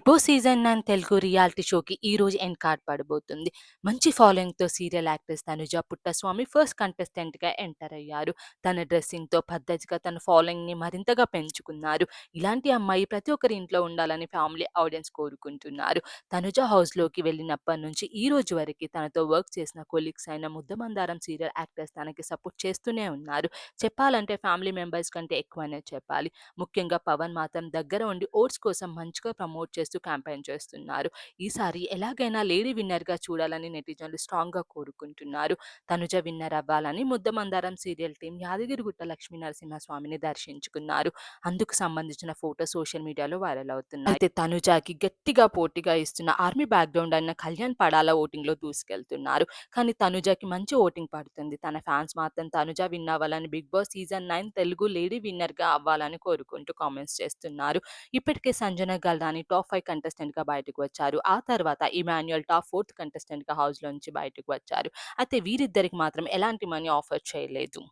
Big boss season nine Telugu reality షోకి ఈరోజు end card పడబోతుంది. మంచి ఫాలోయింగ్‌తో serial actress Tanuja Puttaswamy first కంటెస్టెంట్‌గా enter అయ్యారు. తన డ్రెస్సింగ్‌తో పద్ధతిగా తన ఫాలోయింగ్‌ని మరింతగా పెంచుకున్నారు. ఇలాంటి అమ్మాయి ప్రతి ఒక్కరి ఇంట్లో ఉండాలని ఫ్యామిలీ ఆడియన్స్ కోరుకుంటున్నారు. తనుజ హౌస్‌లోకి వెళ్ళినప్పటి నుంచి ఈ రోజు వరకు తనతో వర్క్ చేసిన కొలీగ్స్ అయిన ముద్దమందారం సీరియల్ యాక్ట్రెస్ తనకి సపోర్ట్ చేస్తూనే ఉన్నారు. చెప్పాలంటే ఫ్యామిలీ మెంబర్స్ కంటే ఎక్కువనే చెప్పాలి. ముఖ్యంగా పవన్ మాత్రం దగ్గర ఉండి ఓట్స్ కోసం మంచిగా ప్రమోట్ చేస్తూ క్యాంపెయిన్ చేస్తున్నారు. ఈసారి ఎలాగైనా లేడీ విన్నర్‌గా చూడాలని నెటిజన్లు స్ట్రాంగ్‌గా కోరుకుంటున్నారు. తనుజ విన్నర్ అవ్వాలని ముద్దమందారం సీరియల్ టీం యాదగిరిగుట్ట లక్ష్మీ నరసింహస్వామిని దర్శించుకున్నారు. అందుకు సంబంధించిన ఫోటో సోషల్ మీడియాలో వైరల్ అవుతున్నాయి. అయితే తనుజకి గట్టిగా పోటీగా ఇస్తున్న ఆర్మీ బ్యాక్‌గ్రౌండ్ అయిన కళ్యాణ్ పడాల ఓటింగ్లో దూసుకెళ్తున్నారు. కానీ తనుజకి మంచి ఓటింగ్ పడుతుంది. తన ఫ్యాన్స్ మాత్రం తనుజ విన్ అవ్వాలని big boss season nine Telugu lady విన్నర్గా అవ్వాలని కోరుకుంటూ కామెంట్స్ చేస్తున్నారు. ఇప్పటికే సంజన గల్రాని టాప్ 5 కంటెస్టెంట్‌గా బయటకు వచ్చారు. ఆ తర్వాత ఇమాన్యుయల్ టాప్ ఫోర్త్ కంటెస్టెంట్‌గా హౌస్‌లో నుంచి బయటకు వచ్చారు. అయితే వీరిద్దరికి మాత్రం ఎలాంటి మనీ ఆఫర్ చేయలేదు.